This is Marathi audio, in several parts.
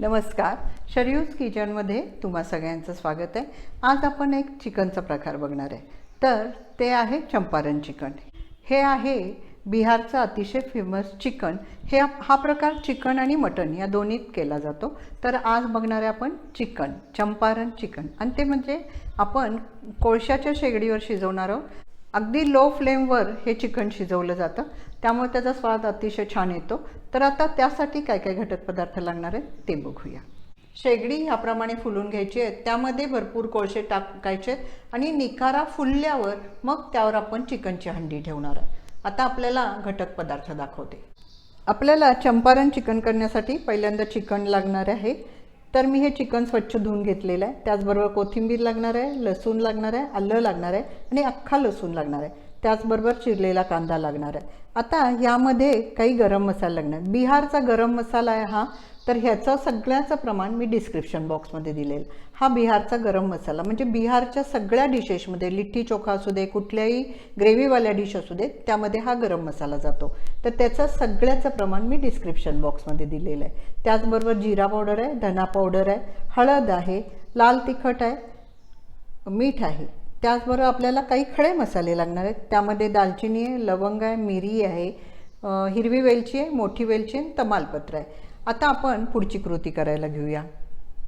नमस्कार. शरयूज किचनमध्ये तुम्हा सगळ्यांचं स्वागत आहे. आज आपण एक चिकनचा प्रकार बघणार आहे. तर ते आहे चंपारण चिकन. हे आहे बिहारचं अतिशय फेमस चिकन. हे हा प्रकार चिकन आणि मटन या दोन्हीत केला जातो. तर आज बघणार आहे आपण चिकन चंपारण चिकन. आणि ते म्हणजे आपण कोळशाच्या शेगडीवर शिजवणार आहोत. अगदी लो फ्लेमवर हे चिकन शिजवलं जातं. त्यामुळे त्याचा स्वाद अतिशय छान येतो. तर आता त्यासाठी काय काय घटक पदार्थ लागणार आहेत ते बघूया. शेगडी ह्याप्रमाणे फुलून घ्यायची आहे. त्यामध्ये भरपूर कोळसे टाकायचे आहेत आणि निखारा फुलल्यावर मग त्यावर आपण चिकनची हंडी ठेवणार आहे. आता आपल्याला घटक पदार्थ दाखवते. आपल्याला चंपारण चिकन करण्यासाठी पहिल्यांदा चिकन लागणार आहे. तर मी हे चिकन स्वच्छ धुवून घेतलेलं आहे. त्याचबरोबर कोथिंबीर लागणार आहे लसूण लागणार आहे आलं लागणार आहे आणि अख्खा लसूण लागणार आहे. त्याचबरोबर चिरलेला कांदा लागणार आहे. आता यामध्ये काही गरम मसाला लागणार. बिहारचा गरम मसाला आहे हा तर ह्याचं सगळ्याचं प्रमाण मी डिस्क्रिप्शन बॉक्समध्ये दिलेलं. हा बिहारचा गरम मसाला. म्हणजे बिहारच्या सगळ्या डिशेसमध्ये लिट्टी चोखा असू दे कुठल्याही ग्रेव्हीवाल्या डिश असू दे त्यामध्ये हा गरम मसाला जातो. तर त्याचं सगळ्याचं प्रमाण मी डिस्क्रिप्शन बॉक्समध्ये दिलेलं आहे. त्याचबरोबर जिरा पावडर आहे धना पावडर आहे हळद आहे लाल तिखट आहे मीठ आहे. त्याचबरोबर आपल्याला काही खडे मसाले लागणार आहेत. त्यामध्ये दालचिनी आहे लवंग आहे मिरी आहे हिरवी वेलची आहे मोठी वेलची आहे तमालपत्र आहे. आता आपण पुढची कृती करायला घेऊया.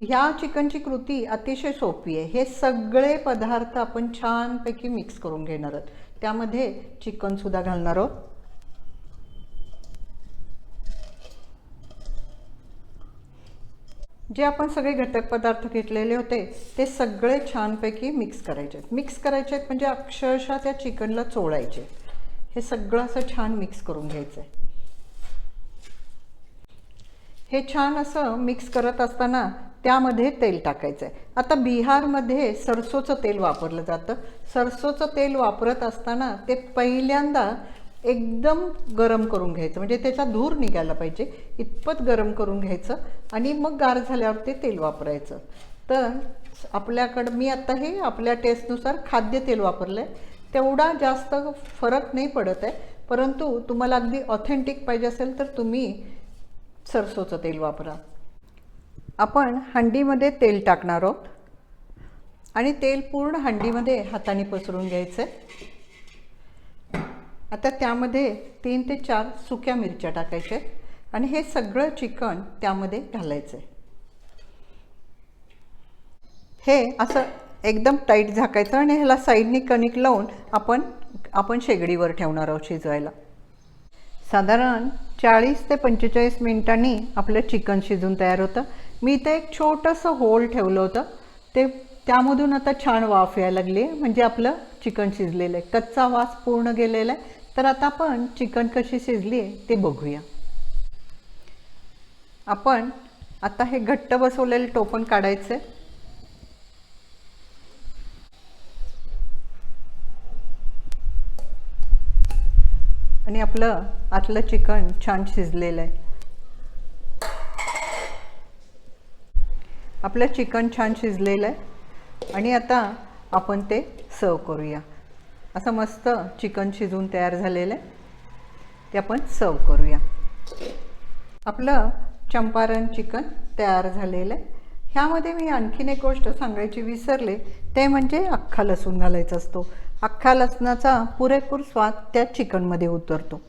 ह्या चिकनची कृती अतिशय सोपी आहे. हे सगळे पदार्थ आपण छानपैकी मिक्स करून घेणार आहोत. त्यामध्ये चिकनसुद्धा घालणार आहोत. जे आपण सगळे घटक पदार्थ घेतलेले होते ते सगळे छानपैकी मिक्स करायचे. आहेत मिक्स करायचे आहेत म्हणजे अक्षरशः त्या चिकनला चोळायचे. हे सगळं असं छान मिक्स करून घ्यायचं आहे हे छान असं मिक्स करत असताना त्यामध्ये तेल टाकायचं आहे आता बिहारमध्ये सरसोचं तेल वापरलं जातं. सरसोचं तेल वापरत असताना ते पहिल्यांदा एकदम गरम करून घ्यायचं. म्हणजे त्याचा धूर निघायला पाहिजे. इतपत गरम करून घ्यायचं आणि मग गार झाल्यावर ते तेल वापरायचं. तर आपल्याकडं मी आता हे आपल्या टेस्टनुसार खाद्य तेल वापरलं आहे तेवढा जास्त फरक नाही पडत आहे. परंतु तुम्हाला अगदी ऑथेंटिक पाहिजे असेल तर तुम्ही सरसोचं तेल वापरा. आपण हंडीमध्ये तेल टाकणार आहोत. आणि तेल पूर्ण हंडीमध्ये हाताने पसरून घ्यायचं आहे आता त्यामध्ये तीन ते चार सुक्या मिरच्या टाकायच्या आहेत. आणि हे सगळं चिकन त्यामध्ये घालायचं आहे. हे असं एकदम टाईट झाकायचं आणि ह्याला साईडनी कणिक लावून आपण आपण शेगडीवर ठेवणार आहोत शिजवायला. साधारण चाळीस ते पंचेचाळीस मिनिटांनी आपलं चिकन शिजून तयार होतं. मी इथं एक छोटंसं होल ठेवलं होतं. ते त्यामधून आता छान वाफ यायला लागली आहे. म्हणजे आपलं चिकन शिजलेलं आहे. कच्चा वास पूर्ण गेलेला आहे. तर आता आपण चिकन कशी शिजली आहे ते बघूया. आपण आता हे घट्ट बसवलेलं टोपण काढायचं. आणि आपलं आतलं चिकन छान शिजलेलं आहे. आपलं चिकन छान शिजलेलं आहे. आणि आता आपण ते सर्व करूया. असं मस्त चिकन शिजून तयार झालेलं आहे. ते आपण सर्व करूया. आपलं चंपारण चिकन तयार झालेलं आहे. ह्यामध्ये मी आणखीन एक गोष्ट सांगायची विसरले ते म्हणजे अख्खा लसूण घालायचा असतो. अख्खा लसणाचा पुरेपूर स्वाद त्या चिकनमध्ये उतरतो.